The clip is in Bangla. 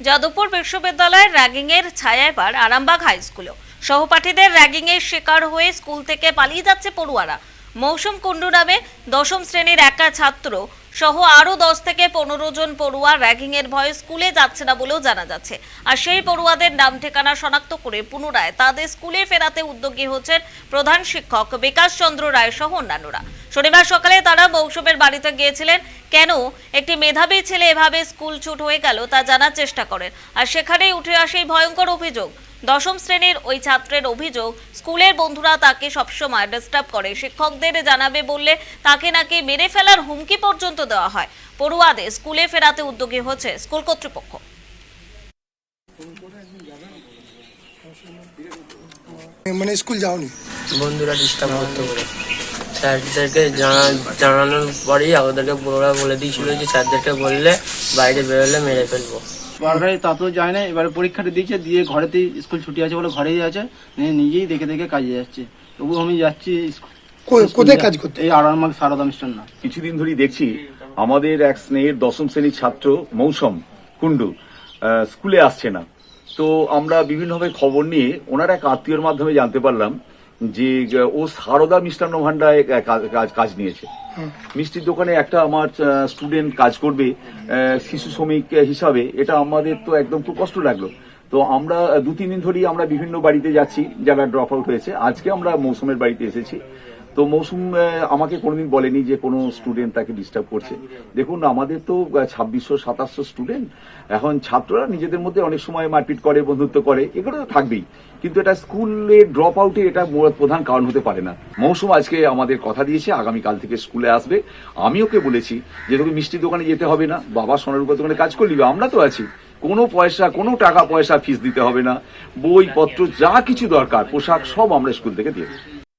যাদবপুর বিশ্ববিদ্যালয়ের র্যাগিংয়ের ছায়া পার আরামবাগ হাই স্কুলেও। সহপাঠীদের র্যাগিং এর শিকার হয়ে স্কুল থেকে পালিয়ে যাচ্ছে পড়ুয়ারা। মৌসুম কুণ্ডু নামে দশম শ্রেণির একা ছাত্র সহ আরও দশ থেকে পনেরো জন পড়ুয়া র্যাগিং এর ভয়ে স্কুলে যাচ্ছে না বলেও জানা যাচ্ছে। আর সেই পড়ুয়াদের নাম ঠিকানা শনাক্ত করে পুনরায় তাদের স্কুলে ফেরাতে উদ্যোগী হচ্ছেন প্রধান শিক্ষক বিকাশ চন্দ্র রায় সহ অন্যান্যরা। শনিবার সকালে তারা মৌসুমের বাড়িতে গিয়েছিলেন, কেন একটি মেধাবী ছেলে এভাবে স্কুল ছুট হয়ে গেল তা জানার চেষ্টা করেন। আর সেখানেই উঠে আসে ভয়ঙ্কর অভিযোগ। দশম শ্রেণির ওই ছাত্রের অভিযোগ স্কুলের বন্ধুরা তাকে সবসময় ডিস্টার্ব করে। শিক্ষকদের জানাবে বললে তাকে নাকি মেরে ফেলার হুমকি পর্যন্ত দেওয়া হয়। পড়ুয়াদের স্কুলে ফেরাতে উদ্যোগী হচ্ছে স্কুল কর্তৃপক্ষ। মানে স্কুল যাওনি? বন্ধুরা ডিস্টার্ব করতে পারে স্যারদেরকে জানা জানানোর পরেই আমাদেরকে বড়রা বলে দিয়েছিল যে স্যারদেরকে বললে বাইরে বেরোলে মেরে ফেলব। বারবারই তা তো যায় না এবারে পরীক্ষাটা দিয়েছে দিয়ে ঘরেতেই স্কুল ছুটি আছে বলে ঘরেই আছে নিয়ে নিজেই দেখে দেখে কাজে যাচ্ছে। তবু আমি যাচ্ছি কোথায় কাজ করতে? এই আড়ারমাগ সারদা মিষ্টান না কিছুদিন ধরেই দেখছি আমাদের এক স্নেহের দশম শ্রেণির ছাত্র মৌসুম কুণ্ডু স্কুলে আসছে না। তো আমরা বিভিন্নভাবে খবর নিয়ে ওনার এক আত্মীয়র মাধ্যমে জানতে পারলাম যে ও সারদা মিষ্টান্ন কাজ- কাজ নিয়েছে। মিষ্টির দোকানে একটা আমার স্টুডেন্ট কাজ করবে শিশু শ্রমিক হিসাবে, এটা আমাদের তো একদম খুব কষ্ট লাগল। তো আমরা দু তিন দিন ধরেই আমরা বিভিন্ন বাড়িতে যাচ্ছি, যারা ড্রপ আউট হয়েছে। আজকে আমরা মৌসুমের বাড়িতে এসেছি। তো মৌসুম আমাকে কোনোদিন বলেনি যে কোনো স্টুডেন্ট তাকে ডিস্টার্ব করছে। দেখুন, আমাদের তো ছাব্বিশশো, সাতাশশো স্টুডেন্ট এখন ছাত্ররা নিজেদের মধ্যে অনেক সময় মারপিট করে, বন্ধুত্ব করে, এগুলো তো থাকবেই। কিন্তু এটা স্কুলে ড্রপ আউটে এটা প্রধান কারণ হতে পারে না। মৌসুম আজকে আমাদের কথা দিয়েছে, আগামীকাল থেকে স্কুলে আসবে। আমি ওকে বলেছি যে, তোকে মিষ্টি দোকানে যেতে হবে না। বাবা সোনার উপর দোকানে কাজ করলি আমরা তো আছি। কোনো পয়সা, কোনো টাকা পয়সা ফিস দিতে হবে না। বইপত্র যা কিছু দরকার, পোশাক সব আমরা স্কুল থেকে দিয়ে।